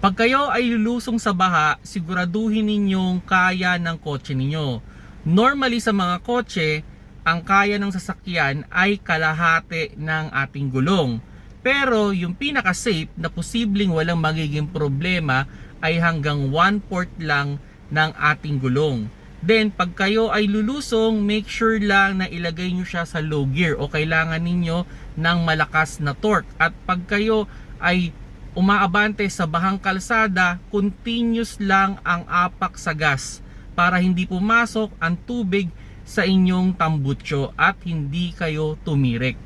Pag kayo ay lulusong sa baha, siguraduhin ninyong kaya ng kotse ninyo. Normally sa mga kotse, ang kaya ng sasakyan ay kalahati ng ating gulong. Pero yung pinaka-safe na posibleng walang magiging problema ay hanggang 1/4 lang ng ating gulong. Then pag kayo ay lulusong, make sure lang na ilagay nyo siya sa low gear o kailangan ninyo ng malakas na torque. At pag kayo ay umaabante sa bahang kalsada, continuous lang ang apak sa gas para hindi pumasok ang tubig sa inyong tambutso at hindi kayo tumirik.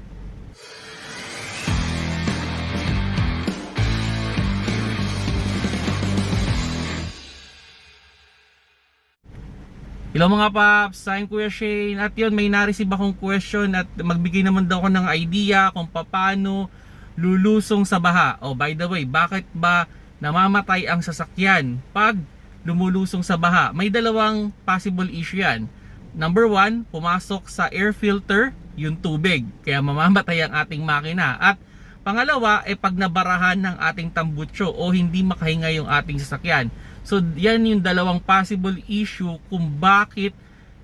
Hello mga paps, I'm Kuya Shane at yun may na-receive akong question at magbigay naman daw ako ng idea kung paano lulusong sa baha. Oh by the way, bakit ba namamatay ang sasakyan pag lumulusong sa baha? May dalawang possible issue yan. Number one, pumasok sa air filter yung tubig kaya mamamatay ang ating makina at Pangalawa ay pag nabarahan ng ating tambutso o hindi makahinga yung ating sasakyan. So yan yung dalawang possible issue kung bakit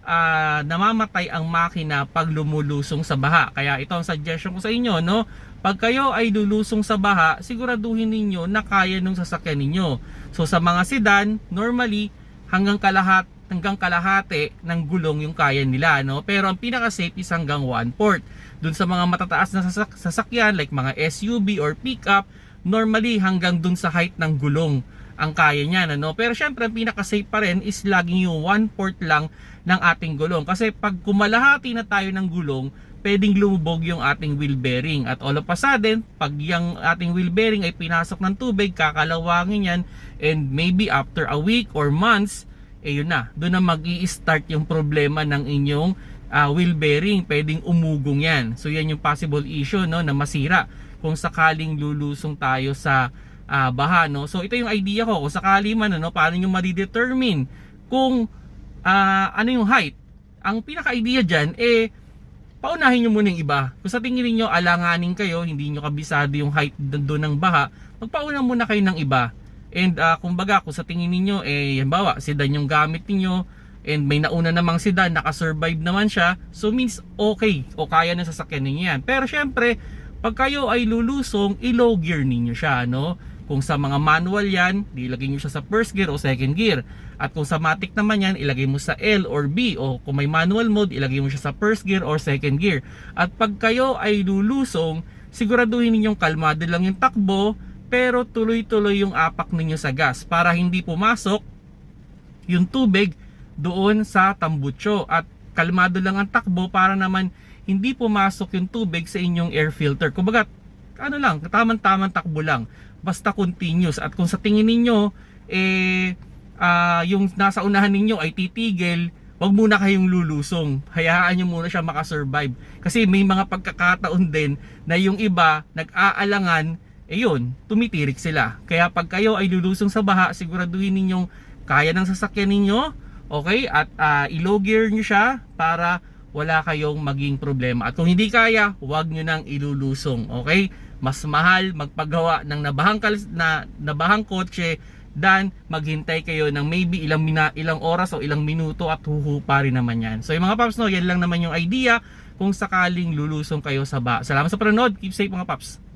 ah, namamatay ang makina pag lumulusong sa baha. Kaya ito ang suggestion ko sa inyo, no? Pag kayo ay lulusong sa baha, siguraduhin ninyo na kaya ng sasakyan ninyo. So sa mga sedan, normally hanggang kalahat hanggang kalahati ng gulong yung kaya nila, no? Pero ang pinaka-safe is hanggang 1 port. Dun sa mga matataas na sasak- sasakyan like mga SUV or pickup, normally hanggang dun sa height ng gulong ang kaya niya, no? Pero syempre, ang pinaka-safe pa rin is laging yung 1 port lang ng ating gulong. Kasi pag kumalahati na tayo ng gulong, pwedeng lumubog yung ating wheel bearing. At all of a sudden, pag yung ating wheel bearing ay pinasok ng tubig, kakalawangin yan, and maybe after a week or months, eh yun na, doon na mag start yung problema ng inyong ah, wheel bearing. Pwedeng umugong yan. So yan yung possible issue no, na masira kung sakaling lulusong tayo sa ah, baha. No? So ito yung idea ko. Kung sakali man, ano, paano nyo ma-determine kung ah, ano yung height. Ang pinaka-idea dyan, eh, paunahin nyo muna yung iba. Kung sa tingin niyo alanganin kayo, hindi nyo kabisado yung height doon ng baha, magpauna muna kayo ng iba. And uh, kumbaga, kung sa tingin niyo eh, halimbawa, sedan yung gamit niyo and may nauna namang sedan, nakasurvive naman siya, so means okay, o kaya na sasakyan ninyo yan. Pero syempre, pag kayo ay lulusong, i-low gear ninyo siya, no? Kung sa mga manual yan, ilagay nyo siya sa first gear o second gear. At kung sa matic naman yan, ilagay mo sa L or B. O kung may manual mode, ilagay mo siya sa first gear or second gear. At pag kayo ay lulusong, siguraduhin ninyong kalmado lang yung takbo, pero tuloy-tuloy yung apak ninyo sa gas para hindi pumasok yung tubig doon sa tambutso at kalmado lang ang takbo para naman hindi pumasok yung tubig sa inyong air filter. Kumbaga, ano lang, tamang-tamang takbo lang. Basta continuous. At kung sa tingin ninyo, eh, ah, yung nasa unahan ninyo ay titigil, wag muna kayong lulusong. Hayaan nyo muna siya makasurvive. Kasi may mga pagkakataon din na yung iba nag-aalangan, eh yun, tumitirik sila. Kaya pag kayo ay lulusong sa baha, siguraduhin ninyong kaya ng sasakyan ninyo, okay? At ah, i-low gear nyo siya para wala kayong maging problema. At kung hindi kaya, huwag nyo nang ilulusong, okay? Mas mahal magpagawa ng nabahang, na, nabahang kotse than maghintay kayo ng maybe ilang, mina, ilang oras o ilang minuto at huhupa rin naman yan. So yung mga paps, no, yan lang naman yung idea kung sakaling lulusong kayo sa ba. Salamat sa panonood. Keep safe mga paps.